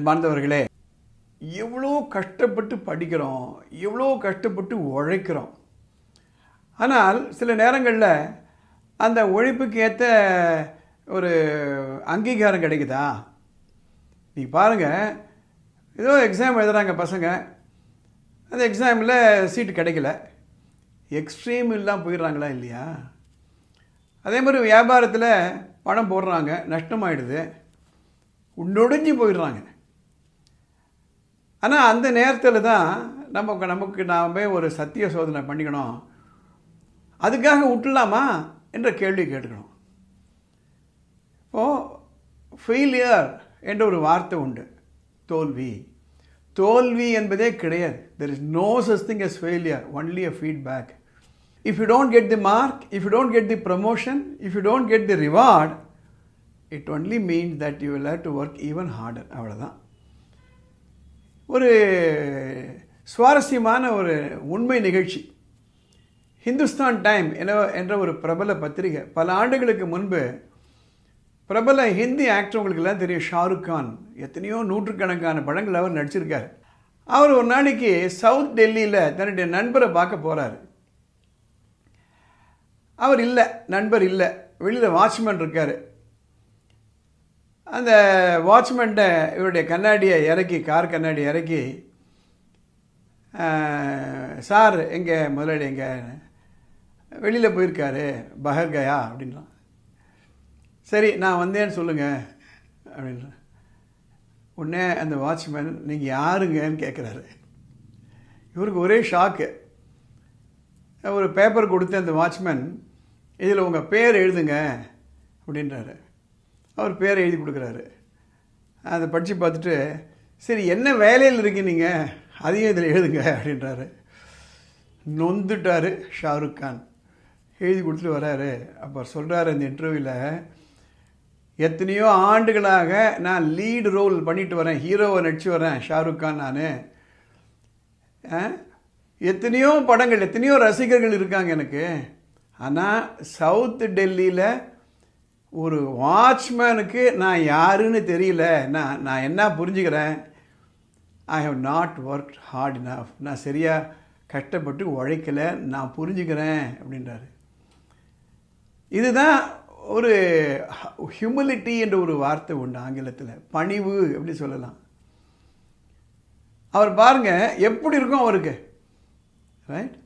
அன்பார்ந்தவர்களே எவ்வளோ கஷ்டப்பட்டு படிக்கிறோம் எவ்வளோ கஷ்டப்பட்டு உழைக்கிறோம். ஆனால் சில நேரங்களில் அந்த உழைப்புக்கு ஏற்ற ஒரு அங்கீகாரம் கிடைக்குதா? நீ பாருங்கள் ஏதோ எக்ஸாம் எழுதுகிறாங்க பசங்க. அந்த எக்ஸாமில் சீட்டு கிடைக்கல. எக்ஸ்ட்ரீம் இல்லாமல் போயிடுறாங்களா இல்லையா? அதே மாதிரி வியாபாரத்தில் பணம் போடுறாங்க நஷ்டமாயிடுது. நொடிஞ்சு போயிடுறாங்க. ஆனால் அந்த நேரத்தில் தான் நமக்கு நமக்கு நாமே ஒரு சத்திய சோதனை பண்ணிக்கணும். அதுக்காக விட்டுலாமா என்ற கேள்வி கேட்டுக்கணும் இப்போது ஃபெயிலியர் என்ற ஒரு வார்த்தை உண்டு. தோல்வி. தோல்வி என்பதே கிடையாது. There is no such thing as failure only a feedback if you don't get the mark if you don't get the promotion if you don't get the reward it only means that you will have to work even harder அவ்வளோதான் ஒரு சுவாரஸ்யமான ஒரு உண்மை நிகழ்ச்சி. Hindustan time என என்ற ஒரு பிரபல பத்திரிகை. பல ஆண்டுகளுக்கு முன்பு பிரபல ஹிந்தி ஆக்டர் உங்களுக்கெல்லாம் தெரியும் ஷாருக் கான். எத்தனையோ நூற்றுக்கணக்கான படங்கள் அவர் நடிச்சிருக்கார். அவர் ஒரு நாளைக்கு சவுத் டெல்லியில் தன்னுடைய நண்பரை பார்க்க போகிறாரு அவர் இல்லை நண்பர் இல்லை. வெளியில் வாட்ச்மேன் இருக்கார். அந்த வாட்ச்மேன்ட்ட இவருடைய கண்ணாடியை இறக்கி கார் கண்ணாடி இறக்கி சார் எங்கே முதலாளி எங்கே? வெளியில் போயிருக்காரு பஹர்கயா அப்படின்லாம். சரி நான் வந்தேன்னு சொல்லுங்கள் அப்படின்ற. உடனே அந்த வாட்ச்மேன் நீங்கள் யாருங்கன்னு கேட்குறாரு இவருக்கு ஒரே ஷாக்கு ஒரு பேப்பர் கொடுத்து அந்த வாட்ச்மேன் இதில் உங்கள் பேர் எழுதுங்க அப்படின்றாரு. அவர் பேரை எழுதி கொடுக்குறாரு. அதை படித்து பார்த்துட்டு சரி என்ன வேலையில் இருக்கு நீங்கள் அதையும் இதில் எழுதுங்க அப்படின்றாரு. நொந்துட்டார் ஷாருக் கான். எழுதி கொடுத்துட்டு வராரு. அப்போ சொல்கிறாரு அந்த இன்டர்வியூவில் எத்தனையோ ஆண்டுகளாக நான் லீடு ரோல் பண்ணிட்டு வரேன் ஹீரோவை நடிச்சு வரேன் ஷாருக் கான் நான். எத்தனையோ படங்கள் எத்தனையோ ரசிகர்கள் இருக்காங்க எனக்கு. ஆனால் சவுத் டெல்லியில் ஒரு வாட்ச்மேனுக்கு நான் யாருன்னு தெரியல. நான் நான் என்ன புரிஞ்சுக்கிறேன்? I have not work hard enough நான் சரியாக கஷ்டப்பட்டு உழைக்கலை. நான் புரிஞ்சுக்கிறேன் அப்படின்றாரு. இதுதான் ஒரு ஹியூமிலிட்டி என்ற ஒரு வார்த்தை உண்டு ஆங்கிலத்தில். பணிவு எப்படி சொல்லலாம். அவர் பாருங்கள் எப்படி இருக்கும் அவருக்கு? ரைட்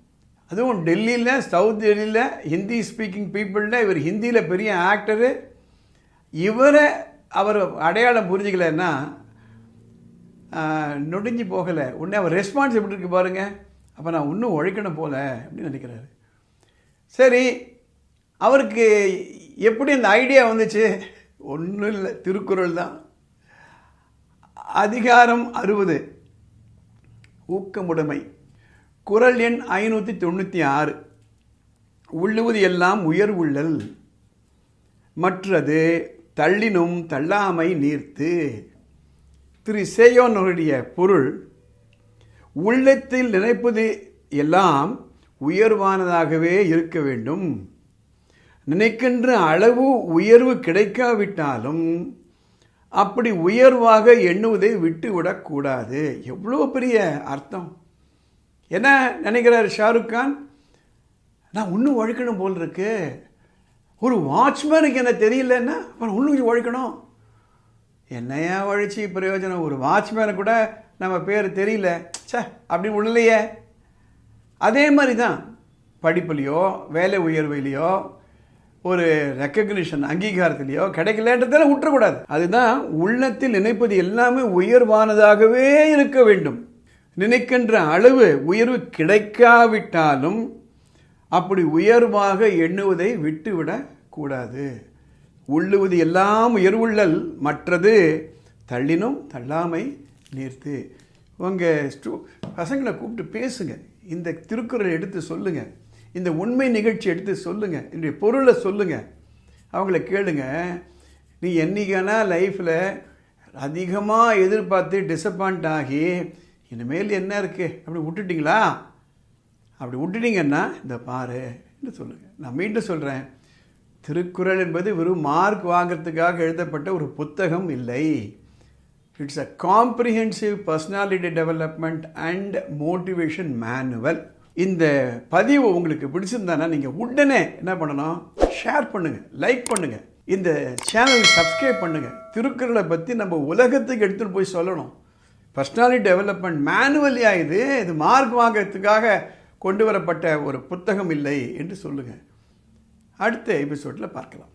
அதுவும் டெல்லியில் சவுத் டெல்லியில் ஹிந்தி ஸ்பீக்கிங் பீப்புளில் இவர் ஹிந்தியில் பெரிய ஆக்டரு இவரை அவர் அடையாளம் புரிஞ்சுக்கலைன்னா நொடிஞ்சு போகலை. உடனே அவர் ரெஸ்பான்ஸ் எப்படி இருக்கு பாருங்கள் அப்போ நான் இன்னும் உழைக்கணும் போல அப்படின்னு நினைக்கிறாரு. சரி அவருக்கு எப்படி இந்த ஐடியா வந்துச்சு? ஒன்றும் இல்லை திருக்குறள் தான். அதிகாரம் அறுபது. ஊக்கமுடைமை. குரல் எண் ஐநூற்றி தொண்ணூற்றி ஆறு. உள்ளுவது எல்லாம் உயர்வுள்ளல் மற்றது தள்ளினும் தள்ளாமை நீர்த்து. திரு சேயோனுடைய பொருள் உள்ளத்தில் நினைப்பது எல்லாம் உயர்வானதாகவே இருக்க வேண்டும். நினைக்கின்ற அளவு உயர்வு கிடைக்காவிட்டாலும் அப்படி உயர்வாக எண்ணுவதை விட்டுவிடக்கூடாது. எவ்வளோ பெரிய அர்த்தம். என்ன நினைக்கிறார் ஷாருக் கான்? நான் இன்னும் உழைக்கணும் போல் இருக்கு. ஒரு வாட்ச்மேனுக்கு என்ன தெரியலன்னா அப்புறம் இன்னும் உழைக்கணும் என்னையா உழைச்சி பிரயோஜனம்? ஒரு வாட்ச்மேனை கூட நம்ம பேர் தெரியல. சே அப்படி உள்ளலையே அதே மாதிரி தான் படிப்புலையோ வேலை உயர்விலையோ ஒரு ரெக்கக்னிஷன் அங்கீகாரத்திலையோ கிடைக்கலன்றதில் விட்டுறக்கூடாது. அதுதான் உள்ளத்தில் நினைப்பது எல்லாமே உயர்வானதாகவே இருக்க வேண்டும். நினைக்கின்ற அளவு உயர்வு கிடைக்காவிட்டாலும் அப்படி உயர்வாக எண்ணுவதை விட்டுவிடக்கூடாது உள்ளுவது எல்லாம் உயர்வுள்ளல் மற்றது தள்ளினும் தள்ளாமை நீர்த்து. உங்கள் ஸ்டூ பசங்களை கூப்பிட்டு பேசுங்க. இந்த திருக்குறள் எடுத்து சொல்லுங்கள் இந்த உண்மை நிகழ்ச்சி எடுத்து சொல்லுங்கள் என்னுடைய பொருளை சொல்லுங்கள் அவங்கள கேளுங்க. நீ என்னைக்கான லைஃப்பில் அதிகமாக எதிர்பார்த்து டிசப்பாயிண்ட் ஆகி இனிமேல் என்ன இருக்குது அப்படி விட்டுட்டிங்களா? அப்படி விட்டுட்டீங்கன்னா இந்த பாரு என்று சொல்லுங்கள் நான் மீண்டும் சொல்கிறேன் திருக்குறள் என்பது வெறும் மார்க் வாங்கிறதுக்காக எழுதப்பட்ட ஒரு புத்தகம் இல்லை. It's a comprehensive personality development and motivation manual இந்த பதிவு உங்களுக்கு பிடிச்சிருந்தானா நீங்கள் உடனே என்ன பண்ணணும்? ஷேர் பண்ணுங்கள் லைக் பண்ணுங்கள் இந்த சேனல் சப்ஸ்கிரைப் பண்ணுங்கள் திருக்குறளை பற்றி நம்ம உலகத்துக்கு எடுத்துகிட்டு போய் சொல்லணும். பர்சனாலிட்டி டெவலப்மெண்ட் மேனுவலியா இது இது மார்க் வாங்கிறதுக்காக கொண்டு வரப்பட்ட ஒரு புத்தகம் இல்லை என்று சொல்லுங்கள் அடுத்த எபிசோடில் பார்க்கலாம்.